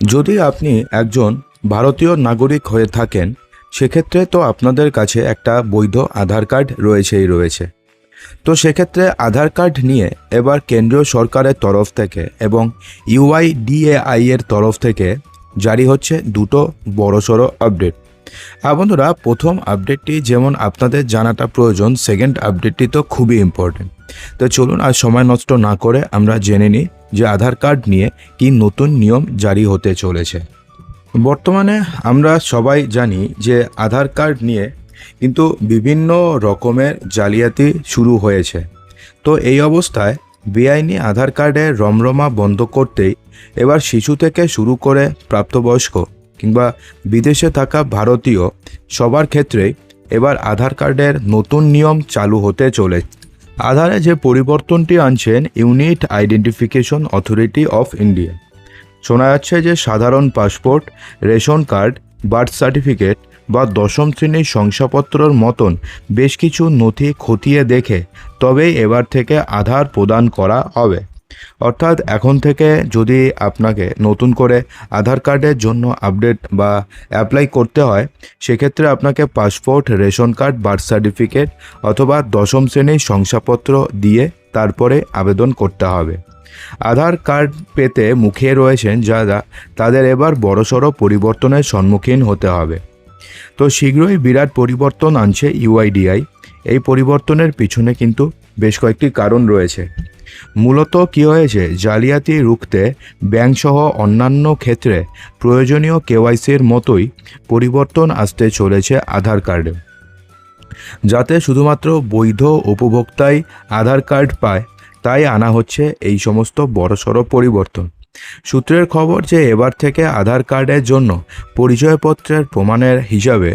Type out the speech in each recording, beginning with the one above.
যদি আপনি একজন ভারতীয় নাগরিক হয়ে থাকেন, সেক্ষেত্রে তো আপনাদের কাছে একটা বৈধ আধার কার্ড রয়েছেই রয়েছে। তো সেক্ষেত্রে আধার কার্ড নিয়ে এবার কেন্দ্রীয় সরকারের তরফ থেকে এবং ইউআইডিএআই এর তরফ থেকে জারি হচ্ছে দুটো বড়সড় আপডেট। বন্ধুরা, প্রথম আপডেটটি যেমন আপনাদের জানাটা প্রয়োজন সেকেন্ড আপডেটটি তো খুবই ইম্পর্টেন্ট তো চলুন, আর সময় নষ্ট না করে আমরা জেনে নিই যে আধার কার্ড নিয়ে কি নতুন নিয়ম জারি হতে চলেছে। বর্তমানে আমরা সবাই জানি যে আধার কার্ড নিয়ে কিন্তু বিভিন্ন রকমের জালিয়াতি শুরু হয়েছে। তো এই অবস্থায় বেআইনি আধার কার্ডের রমরমা বন্ধ করতেই এবার শিশু থেকে শুরু করে প্রাপ্তবয়স্ক কিংবা বিদেশে থাকা ভারতীয় সবার ক্ষেত্রেই এবার আধার কার্ডের নতুন নিয়ম চালু হতে চলে আধারে যে পরিবর্তনটি আনছেন unique identification authority of India. শোনা যাচ্ছে যে সাধারণ passport, ration card, birth certificate বা দশম শ্রেণির শংসাপত্রর মতন বেশ কিছু নথি খতিয়ে দেখে তবেই এবার থেকে আধার প্রদান করা হবে। অর্থাৎ এখন থেকে যদি আপনাকে নতুন করে আধার কার্ডের জন্য আপডেট বা অ্যাপ্লাই করতে হয়, সেক্ষেত্রে আপনাকে passport ration card birth certificate অথবা দশম শ্রেণির শংসাপত্র দিয়ে তারপরে আবেদন করতে হবে। আধার কার্ড পেতে মুখিয়ে রয়েছেন যারা, তাদের এবার বড়সড় পরিবর্তনের সম্মুখীন হতে হবে। তো শীঘ্রই বিরাট পরিবর্তন আনছে ইউআইডিআই। এই পরিবর্তনের পিছনে কিন্তু বেশ কয়েকটি কারণ রয়েছে। মূলত কী হয়েছে? জালিয়াতি রুখতে ব্যাংকসহ অন্যান্য ক্ষেত্রে প্রয়োজনীয় কেওয়াইসির মতোই পরিবর্তন আসতে চলেছে আধার কার্ডে। যাতে শুধুমাত্র বৈধ উপভোক্তাই আধার কার্ড পায়, তাই আনা হচ্ছে এই সমস্ত বড়সড় পরিবর্তন। সূত্রের খবর যে এবার থেকে আধার কার্ডের জন্য পরিচয়পত্রের প্রমাণের হিসাবে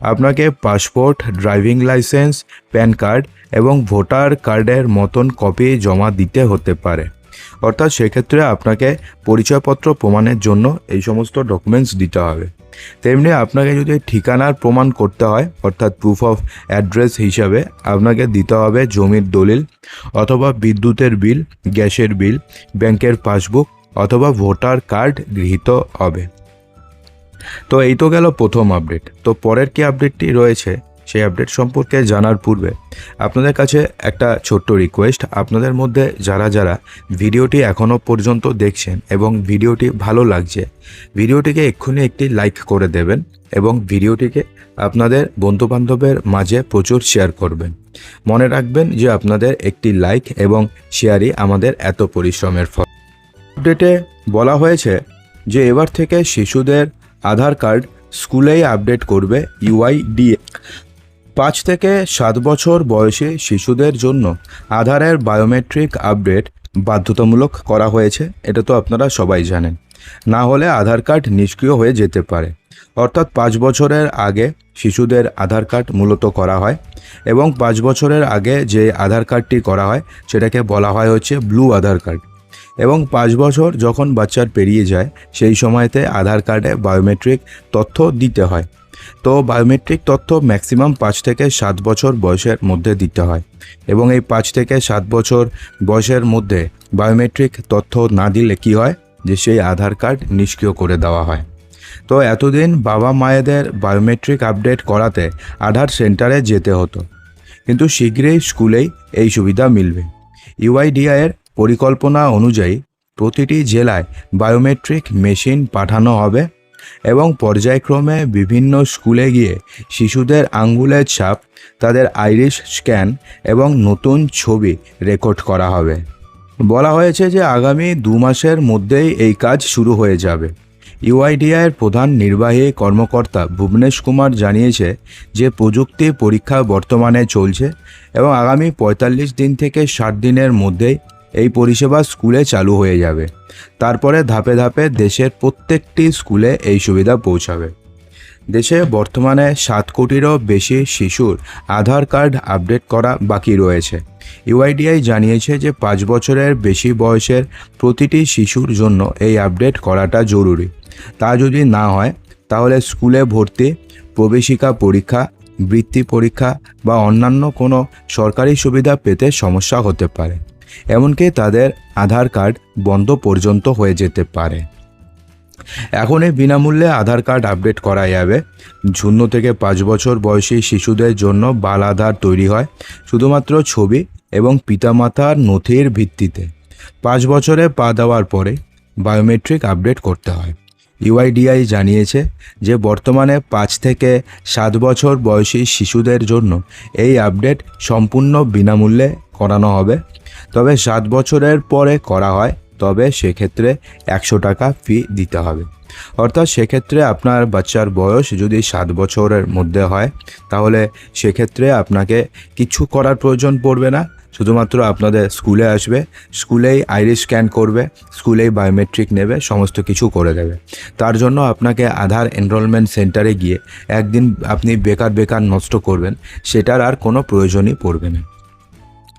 আপনাকে passport, driving licence, PAN card এবং ভোটার কার্ডের মতন কপি জমা দিতে হতে পারে। অর্থাৎ সেক্ষেত্রে আপনাকে পরিচয়পত্র প্রমাণের জন্য এই সমস্ত ডকুমেন্টস দিতে হবে। তেমনি আপনাকে যদি ঠিকানার প্রমাণ করতে হয়, অর্থাৎ প্রুফ অফ অ্যাড্রেস হিসাবে আপনাকে দিতে হবে জমির দলিল অথবা বিদ্যুতের বিল, গ্যাসের বিল, ব্যাংকের পাসবুক অথবা ভোটার কার্ড গৃহীত হবে। তো এই তো গেল প্রথম আপডেট। তো পরের কি আপডেটটি রয়েছে, সেই আপডেট সম্পর্কে জানার পূর্বে আপনাদের কাছে একটা ছোট্ট রিকোয়েস্ট আপনাদের মধ্যে যারা যারা ভিডিওটি এখনও পর্যন্ত দেখছেন এবং ভিডিওটি ভালো লাগছে, ভিডিওটিকে এক্ষুনি একটি লাইক করে দেবেন এবং ভিডিওটিকে আপনাদের বন্ধুবান্ধবের মাঝে প্রচুর শেয়ার করবেন। মনে রাখবেন যে আপনাদের একটি লাইক এবং শেয়ারই আমাদের এত পরিশ্রমের ফল। আপডেটে বলা হয়েছে যে এবার থেকে শিশুদের আধার কার্ড স্কুলেই আপডেট করবে ইউআইডিএ। পাঁচ থেকে সাত বছর বয়সে শিশুদের জন্য আধারের বায়োমেট্রিক আপডেট বাধ্যতামূলক করা হয়েছে, এটা তো আপনারা সবাই জানেন। না হলে আধার কার্ড নিষ্ক্রিয় হয়ে যেতে পারে। অর্থাৎ পাঁচ বছরের আগে শিশুদের আধার কার্ড মূলত করা হয় এবং পাঁচ বছরের আগে যে আধার কার্ডটি করা হয়, সেটাকে বলা হয় হচ্ছে ব্লু আধার কার্ড। এবং পাঁচ বছর যখন বাচ্চার পেরিয়ে যায়, সেই সময়তে আধার কার্ডে বায়োমেট্রিক তথ্য দিতে হয়। তো বায়োমেট্রিক তথ্য ম্যাক্সিমাম পাঁচ থেকে সাত বছর বয়সের মধ্যে দিতে হয় এবং এই পাঁচ থেকে সাত বছর বয়সের মধ্যে বায়োমেট্রিক তথ্য না দিলে কি হয়? যে সেই আধার কার্ড নিষ্ক্রিয় করে দেওয়া হয়। তো এতদিন বাবা মায়েদের বায়োমেট্রিক আপডেট করাতে আধার সেন্টারে যেতে হতো। কিন্তু শীঘ্রই স্কুলেই এই সুবিধা মিলবে। ইউআইডিআইয়ের পরিকল্পনা অনুযায়ী প্রতিটি জেলায় বায়োমেট্রিক মেশিন পাঠানো হবে এবং পর্যায়ক্রমে বিভিন্ন স্কুলে গিয়ে শিশুদের আঙ্গুলের ছাপ, তাদের আইরিশ স্ক্যান এবং নতুন ছবি রেকর্ড করা হবে। বলা হয়েছে যে আগামী দু মাসের মধ্যেই এই কাজ শুরু হয়ে যাবে। ইউআইডিআইয়ের প্রধান নির্বাহী কর্মকর্তা ভুবনেশ কুমার জানিয়েছে যে প্রযুক্তি পরীক্ষা বর্তমানে চলছে এবং আগামী পঁয়তাল্লিশ দিন থেকে ষাট দিনের মধ্যেই এই পরিষেবা স্কুলে চালু হয়ে যাবে। তারপরে ধাপে ধাপে দেশের প্রত্যেকটি স্কুলে এই সুবিধা পৌঁছাবে। দেশে বর্তমানে সাত কোটিরও বেশি শিশুর আধার কার্ড আপডেট করা বাকি রয়েছে। ইউআইডিআই জানিয়েছে যে পাঁচ বছরের বেশি বয়সের প্রতিটি শিশুর জন্য এই আপডেট করাটা জরুরি। তা যদি না হয়, তাহলে স্কুলে ভর্তি, প্রবেশিকা পরীক্ষা, বৃত্তি পরীক্ষা বা অন্যান্য কোনো সরকারি সুবিধা পেতে সমস্যা হতে পারে। এমনকি তাদের আধার কার্ড বন্ধ পর্যন্ত হয়ে যেতে পারে। এখনই বিনামূল্যে আধার কার্ড আপডেট করা যাবে। শূন্য থেকে পাঁচ বছর বয়সী শিশুদের জন্য বাল আধার তৈরি হয় শুধুমাত্র ছবি এবং পিতামাতার নথির ভিত্তিতে। পাঁচ বছরে পা দেওয়ার পরে বায়োমেট্রিক আপডেট করতে হয়। ইউআইডিআই জানিয়েছে যে বর্তমানে পাঁচ থেকে সাত বছর বয়সী শিশুদের জন্য এই আপডেট সম্পূর্ণ বিনামূল্যে করানো হবে। তবে সাত বছরের পরে করা হয়, তবে সেক্ষেত্রে একশো টাকা ফি দিতে হবে। অর্থাৎ সেক্ষেত্রে আপনার বাচ্চার বয়স যদি সাত বছরের মধ্যে হয়, তাহলে সেক্ষেত্রে আপনাকে কিছু করার প্রয়োজন পড়বে না। শুধুমাত্র আপনাদের স্কুলে আসবে, স্কুলেই আইরিস স্ক্যান করবে, স্কুলেই বায়োমেট্রিক নেবে, সমস্ত কিছু করে দেবে। তার জন্য আপনাকে আধার এনরোলমেন্ট সেন্টারে গিয়ে একদিন আপনি বেকার বেকার নষ্ট করবেন, সেটার আর কোনো প্রয়োজনই পড়বে না।